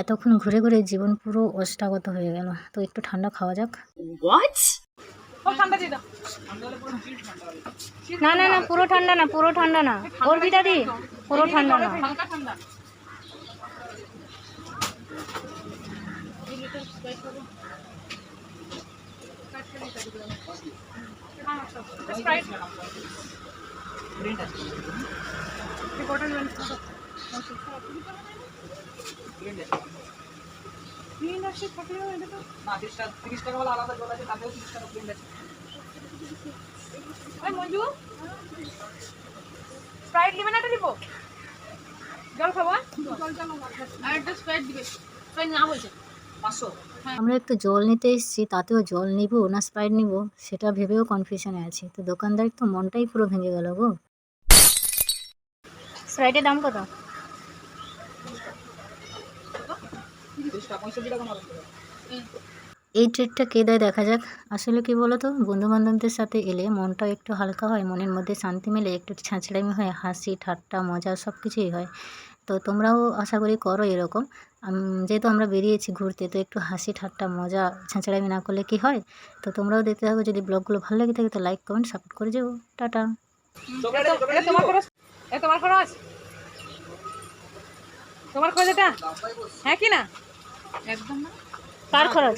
এতক্ষণ ঘুরে ঘুরে জীবন পুরো অষ্টাগত হয়ে গেল। তো একটু ঠান্ডা খাওয়া যাক। না না না পুরো ঠান্ডা না পুরো ঠান্ডা না। অর্পিতা দি পুরো ঠান্ডা না। আমরা একটু জল নিতে এসেছি, তাতেও জল নিব না স্প্রাইট নিব, সেটা ভেবেও কনফিউশনে আছি। তো দোকানদারের তো মনটাই পুরো ভেঙে গেল গো। স্প্রাইটের দাম কত তিরিশ টাকা পঁয়ষট্টি টাকা মারো এই ট্রিটটা কে দেয় দেখা যাক। আসলে কি বলো তো বন্ধু বান্ধবদের সাথে এলে মনটাও একটু হালকা হয়, মনের মধ্যে শান্তি মেলে, একটু ছাঁচড়ামি হয়, হাসি, ঠাট্টা, মজা সব কিছুই হয়। তো তোমরাও আশা করি করো এরকম। যেহেতু আমরা বেরিয়েছি ঘুরতে, তো একটু হাসি, ঠাট্টা, মজা, ছাঁচড়ামি না করলে কি হয়? তো তোমরাও দেখতে থাকো, যদি ব্লগগুলো ভালো লেগে থাকে, তো লাইক কমেন্ট সাপোর্ট করে যাও। টাটা। তোমার খরচ এটা? হ্যাঁ কি না? একদম না। কার খরচ।